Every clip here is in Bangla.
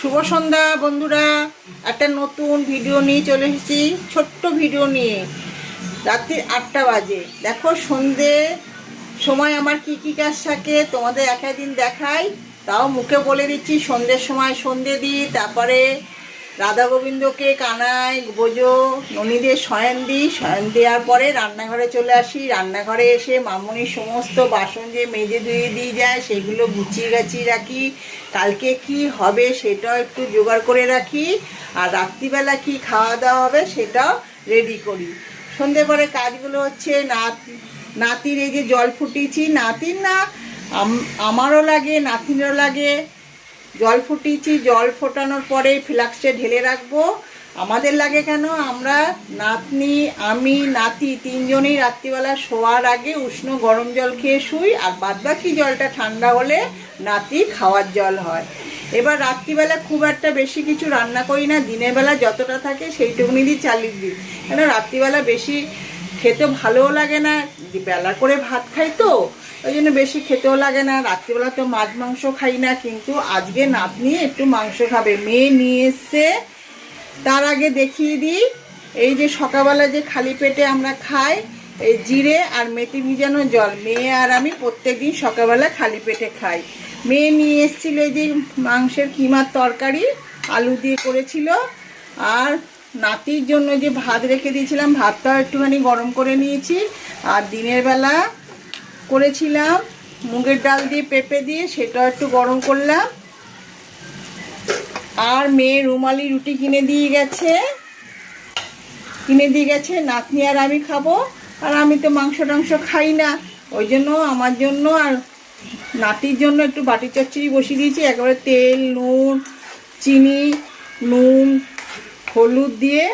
শুভ সন্ধ্যা, বন্ধুরা। একটা নতুন ভিডিও নিয়ে চলে এসেছি, ছোট্ট ভিডিও নিয়ে। রাত্রি আটটা বাজে। দেখো, সন্ধে, সময় আমার কি কি কাজ থাকে, তোমাদের এক দিন দেখাই। তাও মুখে বলে দিচ্ছি, সন্ধ্যের সময় সন্ধে দিই, তারপরে রাধা গোবিন্দকে কানাই বোঝো ননীদের শয়ন দিই শয়ন দেওয়ার পরে রান্নাঘরে চলে আসি। রান্নাঘরে এসে মামনির সমস্ত বাসন যে মেজে ধুয়ে দিয়ে যায়, সেগুলো গুছিয়ে গাছিয়ে রাখি। কালকে কি হবে সেটাও একটু জোগাড় করে রাখি। আর রাত্রিবেলা কি খাওয়া দাওয়া হবে সেটাও রেডি করি। সন্ধে পরে কাজগুলো হচ্ছে নাত, নাতির এই যে জল ফুটিয়েছি, নাতির না, আম- আমারও লাগে, নাতিরও লাগে। জল ফুটিয়েছি, জল ফোটানোর পরে ফ্লাক্সে ঢেলে রাখব। আমাদের লাগে কেন? আমরা নাতনি, আমি, নাতি তিনজনেই রাত্রিবেলা শোয়ার আগে উষ্ণ গরম জল খেয়ে শুই, আর বাদবাকি জলটা ঠান্ডা হলে নাতি খাওয়ার জল হয়। এবার রাত্রিবেলা খুব একটা বেশি কিছু রান্না করি না, দিনের বেলা যতটা থাকে সেইটুকুনি দিয়ে চালিয়ে দিই। কেন? রাত্রিবেলা বেশি খেতে ভালোও লাগে না, বেলা করে ভাত খাই তো, ওই জন্য বেশি খেতেও লাগে না। রাত্রিবেলা তো মাছ মাংস খাই না, কিন্তু আজকে নাতনি একটু মাংস খাবে। মেয়ে নিয়ে এসছে, তার আগে দেখিয়ে দিই। এই যে সকালবেলা যে খালি পেটে আমরা খাই, এই জিরে আর মেথি ভিজানো জল। মেয়ে আর আমি প্রত্যেকদিন সকালবেলা খালি পেটে খাই। মেয়ে নিয়ে এসেছিল এই যে মাংসের কিমার তরকারি, আলু দিয়ে করেছিল, আর নাতির জন্য যে ভাত রেখে দিয়েছিলাম ভাতটাও একটুখানি গরম করে নিয়েছি। আর দিনের বেলা করেছিলাম মুগের ডাল দিয়ে পেঁপে দিয়ে, সেটাও একটু গরম করলাম। আর মেয়ে রুমালি রুটি কিনে দিয়ে গেছে। কিনে দিয়ে গেছে, নাতনি আর আমি খাব। আর আমি তো মাংস টাংস খাই না, ওই জন্য, আমার জন্য আর নাতির জন্য একটু বাটি চচ্চড়ি বসিয়ে দিয়েছি। একেবারে তেল, নুন, চিনি, নুন হলুদ দিয়ে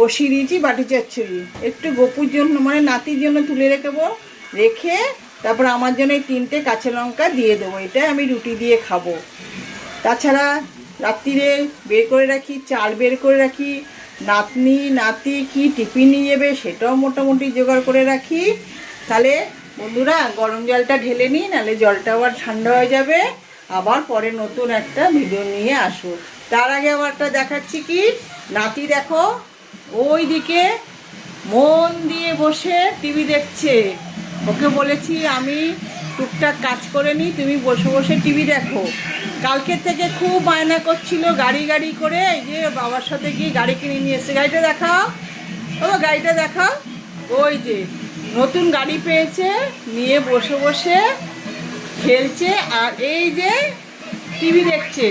বসিয়ে দিয়েছি, বাটি চচ্চড়ি। একটু গপুর জন্য মানে নাতির জন্য তুলে রেখেবো রেখে তারপর আমার জন্য এই তিনটে কাঁচা লঙ্কা দিয়ে দেবো। এটা আমি রুটি দিয়ে খাব। তাছাড়া রাত্রিরে বের করে রাখি, চাল বের করে রাখি। নাতনি, নাতি কি টিফিন নিয়ে যাবে সেটাও মোটামুটি জোগাড় করে রাখি। তাহলে বন্ধুরা, গরম জলটা ঢেলে নিই, নাহলে জলটা আবার ঠান্ডা হয়ে যাবে। আবার পরে নতুন একটা ভিডিও নিয়ে আসো তার আগে আবার একটা দেখাচ্ছি কি? নাতি দেখো ওই দিকে মন দিয়ে বসে টিভি দেখছে। ওকে বলেছি, আমি টুকটাক কাজ করে নিই তুমি বসে বসে টিভি দেখো। কালকে থেকে খুব বায়না করছিল গাড়ি গাড়ি করে, এই যে বাবার সাথে গিয়ে গাড়ি কিনে নিয়ে এসছে। গাড়িটা দেখাও। ও গাড়িটা দেখাও। ওই যে নতুন গাড়ি পেয়েছে, নিয়ে বসে বসে খেলছে আর এই যে টিভি দেখছে।